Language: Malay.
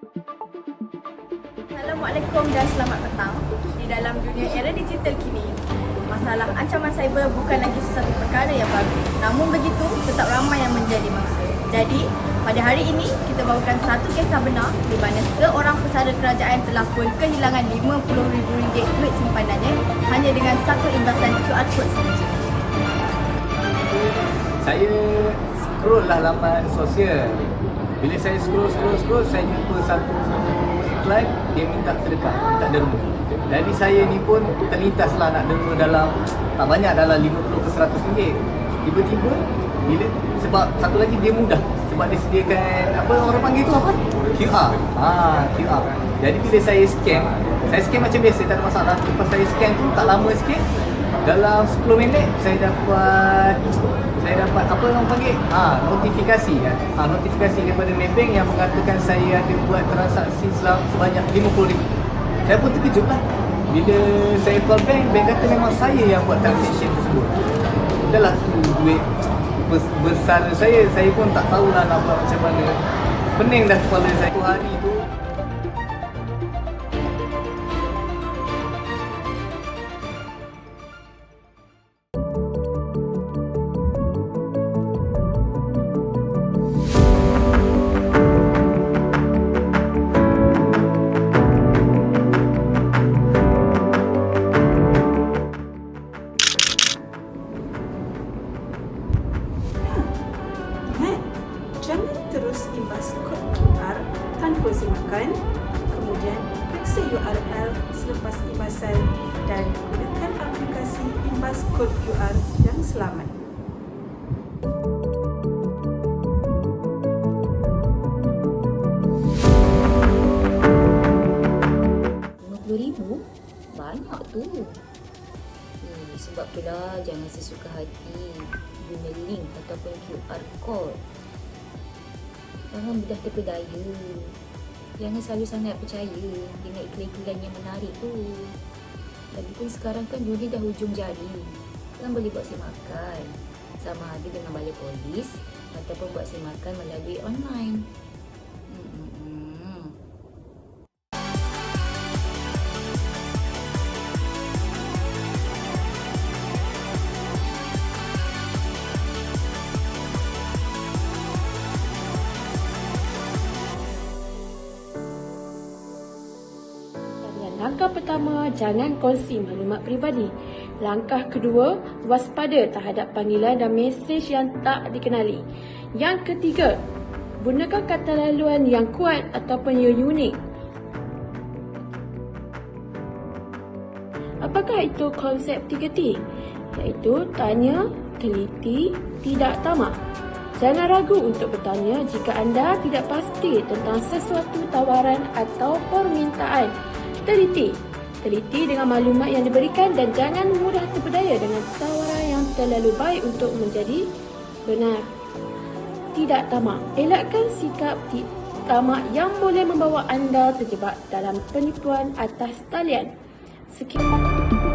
Assalamualaikum dan selamat petang. Di dalam dunia era digital kini, masalah ancaman cyber bukan lagi sesuatu perkara yang baru. Namun begitu, tetap ramai yang menjadi mangsa. Jadi, pada hari ini, kita bawakan satu kisah benar di mana seorang pesara kerajaan telah pun kehilangan RM50,000 duit simpanannya hanya dengan satu imbasan QR code sahaja. Saya scroll lah laman sosial. Bila saya scroll, scroll, scroll, saya jumpa satu iklan, dia minta sedekah, minta derma. Jadi saya ni pun terlintas lah nak derma dalam, tak banyak dalam 50 ke 100 ringgit. Tiba-tiba, bila, sebab satu lagi dia mudah. Sebab dia sediakan, apa orang panggil tu apa? QR. Ha, QR. Jadi bila saya scan, saya scan macam biasa, tak ada masalah. Lepas saya scan tu, tak lama sikit, dalam 10 minit saya dapat saya dapat apa orang panggil? Ha, notifikasi kan? Ha, notifikasi daripada Maybank yang mengatakan saya ada buat transaksi selama sebanyak RM50,000 saya pun terkejut lah. Bila saya call bank bank kata memang saya yang buat transaction tersebut. Dah lah tu duit bes- besar saya. Saya pun tak tahulah nak buat macam mana. Pening dah kepala saya. Tu hari tu simakan. Kemudian, periksa URL selepas imbasan dan gunakan aplikasi imbas kod QR yang selamat. RM50,000 banyak tu hmm, sebab tu lah jangan sesuka hati guna link ataupun QR code jangan mudah terpedaya jangan selalu sangat percaya dengan iklan-iklan yang menarik tu. Lagipun sekarang kan dunia dah hujung jari. Kan boleh buat semakan sama ada dengan balai polis ataupun buat semakan melalui online langkah pertama, jangan kongsi maklumat peribadi. Langkah kedua, waspada terhadap panggilan dan mesej yang tak dikenali. Yang ketiga, gunakan kata laluan yang kuat ataupun yang unik. Apakah itu konsep 3T? Iaitu tanya, teliti, tidak tamak. Jangan ragu untuk bertanya jika anda tidak pasti tentang sesuatu tawaran atau permintaan. Teliti. Teliti dengan maklumat yang diberikan dan jangan mudah terpedaya dengan tawaran yang terlalu baik untuk menjadi benar. Tidak tamak. Elakkan sikap tamak yang boleh membawa anda terjebak dalam penipuan atas talian. Sekian.